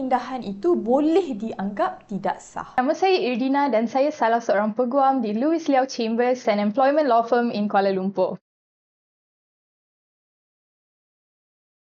pemindahan itu boleh dianggap tidak sah. Nama saya Irdina dan saya salah seorang peguam di Louis Liao Chambers, an employment law firm in Kuala Lumpur.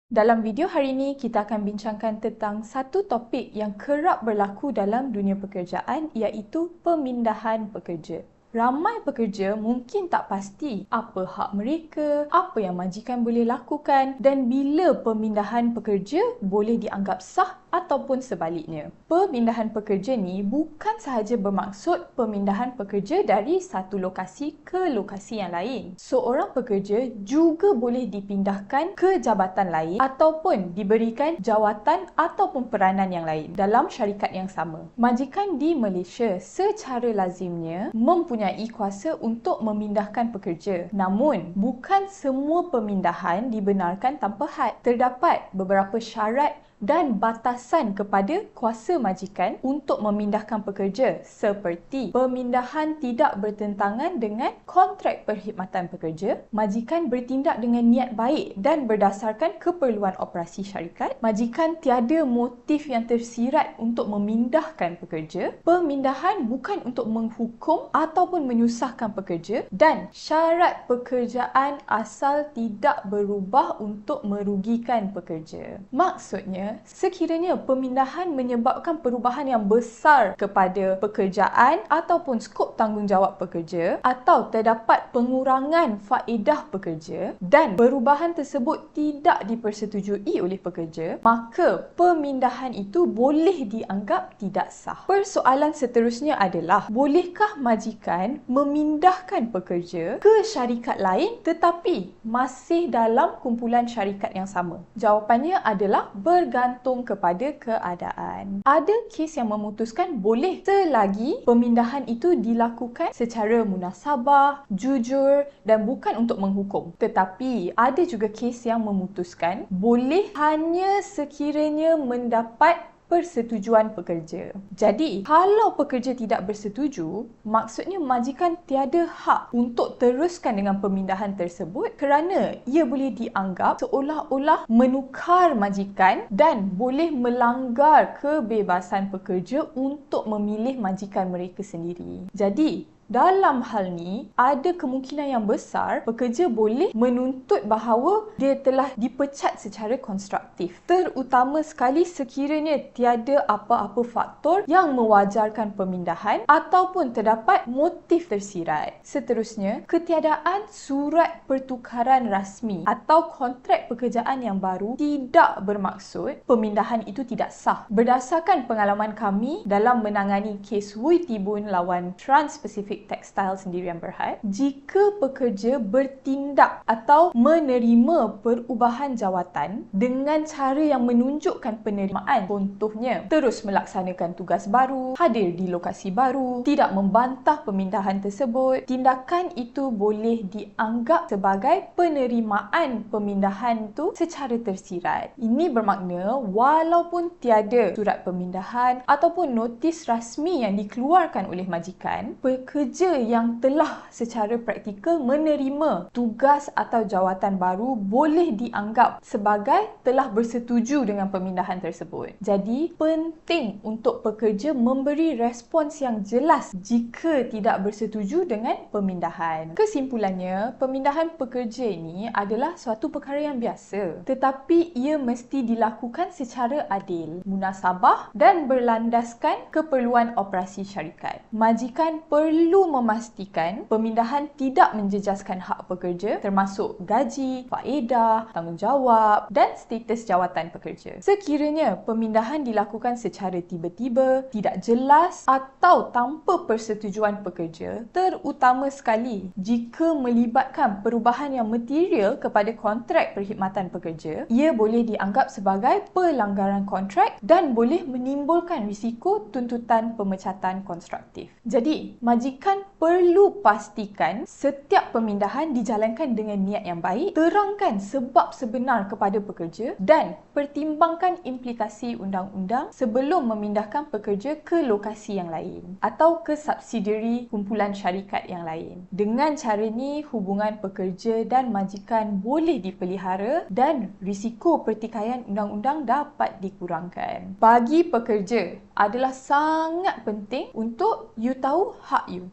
Dalam video hari ini, kita akan bincangkan tentang satu topik yang kerap berlaku dalam dunia pekerjaan iaitu pemindahan pekerja. Ramai pekerja mungkin tak pasti apa hak mereka, apa yang majikan boleh lakukan dan bila pemindahan pekerja boleh dianggap sah ataupun sebaliknya. Pemindahan pekerja ni bukan sahaja bermaksud pemindahan pekerja dari satu lokasi ke lokasi yang lain. Seorang pekerja juga boleh dipindahkan ke jabatan lain ataupun diberikan jawatan ataupun peranan yang lain dalam syarikat yang sama. Majikan di Malaysia secara lazimnya mempunyai kuasa untuk memindahkan pekerja. Namun, bukan semua pemindahan dibenarkan tanpa had. Terdapat beberapa syarat dan batasan kepada kuasa majikan untuk memindahkan pekerja seperti pemindahan tidak bertentangan dengan kontrak perkhidmatan pekerja, majikan bertindak dengan niat baik dan berdasarkan keperluan operasi syarikat, majikan tiada motif yang tersirat untuk memindahkan pekerja, pemindahan bukan untuk menghukum ataupun menyusahkan pekerja dan syarat pekerjaan asal tidak berubah untuk merugikan pekerja. Maksudnya, sekiranya pemindahan menyebabkan perubahan yang besar kepada pekerjaan ataupun skop tanggungjawab pekerja atau terdapat pengurangan faedah pekerja dan perubahan tersebut tidak dipersetujui oleh pekerja, maka pemindahan itu boleh dianggap tidak sah. Persoalan seterusnya adalah, bolehkah majikan memindahkan pekerja ke syarikat lain tetapi masih dalam kumpulan syarikat yang sama? Jawapannya adalah bergantung bergantung kepada keadaan. Ada kes yang memutuskan boleh selagi pemindahan itu dilakukan secara munasabah, jujur dan bukan untuk menghukum. Tetapi ada juga kes yang memutuskan boleh hanya sekiranya mendapat persetujuan pekerja. Jadi, kalau pekerja tidak bersetuju, maksudnya majikan tiada hak untuk teruskan dengan pemindahan tersebut kerana ia boleh dianggap seolah-olah menukar majikan dan boleh melanggar kebebasan pekerja untuk memilih majikan mereka sendiri. Jadi, dalam hal ni, ada kemungkinan yang besar pekerja boleh menuntut bahawa dia telah dipecat secara konstruktif. Terutama sekali sekiranya tiada apa-apa faktor yang mewajarkan pemindahan ataupun terdapat motif tersirat. Seterusnya, ketiadaan surat pertukaran rasmi atau kontrak pekerjaan yang baru tidak bermaksud pemindahan itu tidak sah. Berdasarkan pengalaman kami dalam menangani kes Wui Tibun lawan Trans-Pacific Pacific Textile sendirian Berhad, jika pekerja bertindak atau menerima perubahan jawatan dengan cara yang menunjukkan penerimaan, contohnya terus melaksanakan tugas baru, hadir di lokasi baru, tidak membantah pemindahan tersebut, tindakan itu boleh dianggap sebagai penerimaan pemindahan itu secara tersirat. Ini bermakna walaupun tiada surat pemindahan ataupun notis rasmi yang dikeluarkan oleh majikan, pekerja pekerja yang telah secara praktikal menerima tugas atau jawatan baru boleh dianggap sebagai telah bersetuju dengan pemindahan tersebut. Jadi, penting untuk pekerja memberi respons yang jelas jika tidak bersetuju dengan pemindahan. Kesimpulannya, pemindahan pekerja ini adalah suatu perkara yang biasa tetapi ia mesti dilakukan secara adil, munasabah dan berlandaskan keperluan operasi syarikat. Majikan perlu perlu memastikan pemindahan tidak menjejaskan hak pekerja termasuk gaji, faedah, tanggungjawab dan status jawatan pekerja. Sekiranya pemindahan dilakukan secara tiba-tiba, tidak jelas atau tanpa persetujuan pekerja, terutama sekali jika melibatkan perubahan yang material kepada kontrak perkhidmatan pekerja, ia boleh dianggap sebagai pelanggaran kontrak dan boleh menimbulkan risiko tuntutan pemecatan konstruktif. Jadi, majikan Can. Perlu pastikan setiap pemindahan dijalankan dengan niat yang baik, terangkan sebab sebenar kepada pekerja dan pertimbangkan implikasi undang-undang sebelum memindahkan pekerja ke lokasi yang lain atau ke subsidiary kumpulan syarikat yang lain. Dengan cara ni, hubungan pekerja dan majikan boleh dipelihara dan risiko pertikaian undang-undang dapat dikurangkan. Bagi pekerja adalah sangat penting untuk you tahu hak you.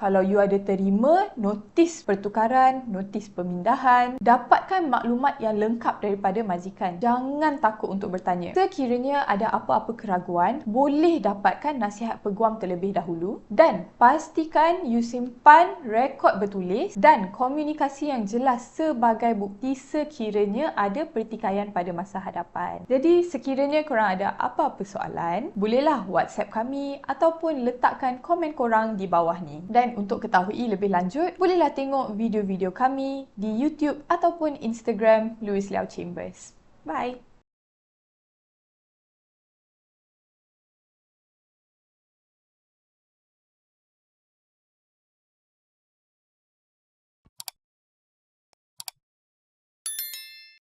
Kalau you ada terima notis pertukaran, notis pemindahan, dapatkan maklumat yang lengkap daripada majikan. Jangan takut untuk bertanya. Sekiranya ada apa-apa keraguan, boleh dapatkan nasihat peguam terlebih dahulu dan pastikan you simpan rekod bertulis dan komunikasi yang jelas sebagai bukti sekiranya ada pertikaian pada masa hadapan. Jadi sekiranya korang ada apa-apa soalan, bolehlah WhatsApp kami ataupun letakkan komen korang di bawah ni. Dan untuk ketahui lebih lanjut, bolehlah tengok video-video kami di YouTube ataupun Instagram Louis Liao Chambers. Bye!